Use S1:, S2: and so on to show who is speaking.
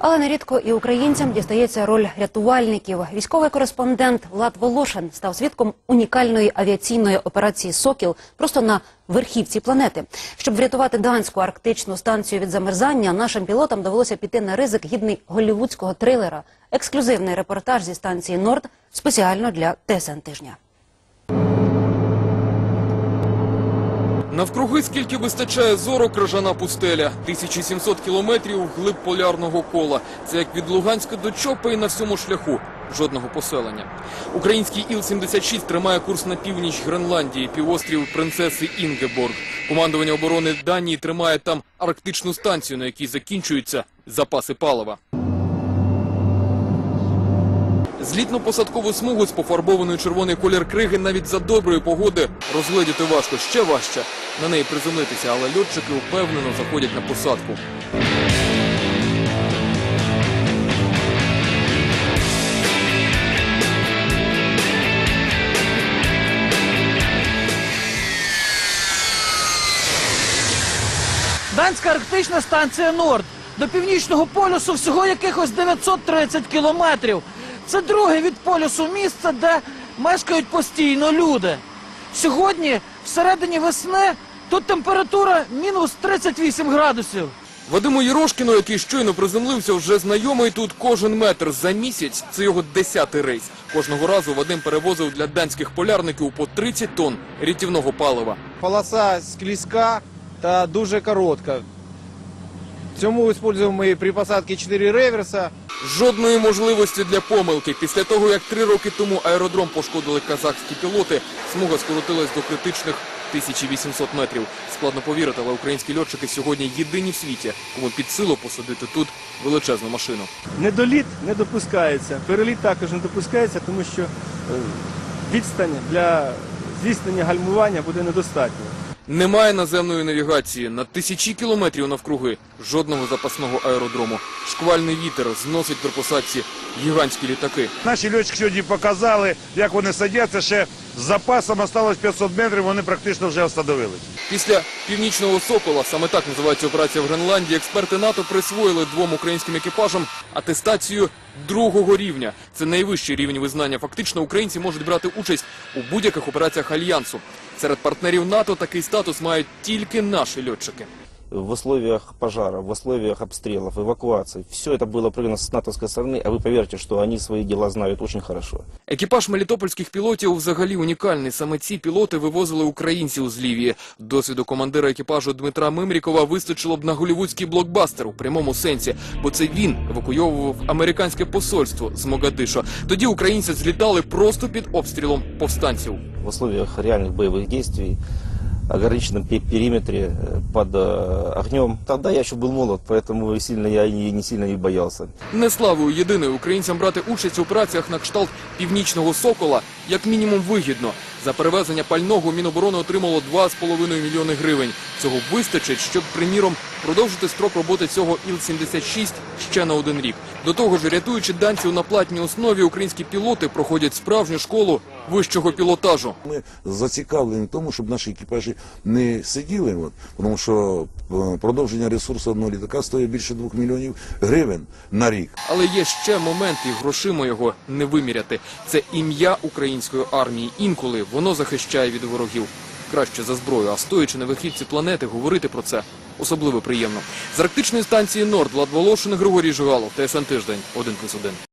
S1: Але нерідко і українцям дістається роль рятувальників. Військовий кореспондент Влад Волошин став свідком унікальної авіаційної операції Сокіл просто на верхівці планети. Щоб врятувати данську арктичну станцію від замерзання, нашим пілотам довелося піти на ризик гідний голівудського трилера. Ексклюзивний репортаж зі станції Норд спеціально для ТСН тижня.
S2: Навкруги скільки вистачає зору крижана пустеля. 1700 кілометрів вглиб полярного кола. Це як від Луганська до Чопа і на всьому шляху. Жодного поселення. Український Іл-76 тримає курс на північ Гренландії, півострів принцеси Інгеборг. Командування оборони Данії тримає там арктичну станцію, на якій закінчуються запаси палива. Злітно-посадкову смугу з пофарбованою червоний колір криги навіть за доброї погоди розгледіти важко, ще важче. На неї приземлитися, але льотчики впевнено заходять на посадку.
S3: Данська арктична станція Норд. До північного полюсу всього якихось 930 кілометрів. Це друге від полюсу місце, де мешкають постійно люди. Сьогодні, всередині весни, тут температура мінус 38 градусів.
S2: Вадиму Єрошкіну, який щойно приземлився, вже знайомий тут кожен метр за місяць. Це його десятий рейс. Кожного разу Вадим перевозив для данських полярників по 30 тонн рятівного палива.
S4: Полоса склізка та дуже коротка. Цьому використовуємо ми при посадці 4 реверса.
S2: Жодної можливості для помилки. Після того, як три роки тому аеродром пошкодили казахські пілоти, смуга скоротилась до критичних 1800 метрів. Складно повірити, але українські льотчики сьогодні єдині в світі, кому під силу посадити тут величезну машину.
S5: Недоліт не допускається, переліт також не допускається, тому що е, відстань для здійснення гальмування буде недостатньо.
S2: Немає наземної навігації на тисячі кілометрів навкруги. Жодного запасного аеродрому. Шквальний вітер зносить при посадці гігантські літаки.
S6: Наші льотчики сьогодні показали, як вони садяться. Ще з запасом осталось 500 метрів, вони практично вже остановились.
S2: Після північного сокола, саме так називається операція в Гренландії, експерти НАТО присвоїли двом українським екіпажам атестацію другого рівня. Це найвищий рівень визнання. Фактично, українці можуть брати участь у будь-яких операціях альянсу. Серед партнерів НАТО такий статус мають тільки наші льотчики
S7: в условиях пожара, в условиях обстрелов, эвакуации. Все это было прыгано с натовской стороны, а вы поверьте, что они свои дела знают очень хорошо.
S2: Екіпаж мелітопольських пілотів взагалі унікальний. Саме ці пілоти вивозили українців з Лівії. Досвіду командира екіпажу Дмитра Мимрікова вистачило б на голівудський блокбастер у прямому сенсі, бо це він евакуйовував американське посольство з Могадишо. Тоді українці злітали просто під обстрілом повстанців.
S7: В условиях реальных боевых действий, ограниченном пе- периметре, э, под э, огнем. Тогда я еще был молод, поэтому и сильно я и не сильно и боялся.
S2: Не славою єдиною українцям брати участь у операціях на кшталт північного сокола як мінімум вигідно. За перевезення пального Міноборони отримало 2,5 мільйони гривень. Цього вистачить, щоб, приміром, продовжити строк роботи цього Іл-76 ще на один рік. До того ж, рятуючи данців на платній основі, українські пілоти проходять справжню школу вищого пілотажу.
S8: Ми зацікавлені в тому, щоб наші екіпажі не сиділи, от, тому що е, продовження ресурсу одного літака стоїть більше 2 мільйонів гривень на рік.
S2: Але є ще момент, і грошима його не виміряти. Це ім'я української армії. Інколи воно захищає від ворогів. Краще за зброю, а стоячи на верхівці планети, говорити про це особливо приємно. З арктичної станції Норд Влад Волошин, Григорій Жигалов, ТСН Тиждень, 1+,1.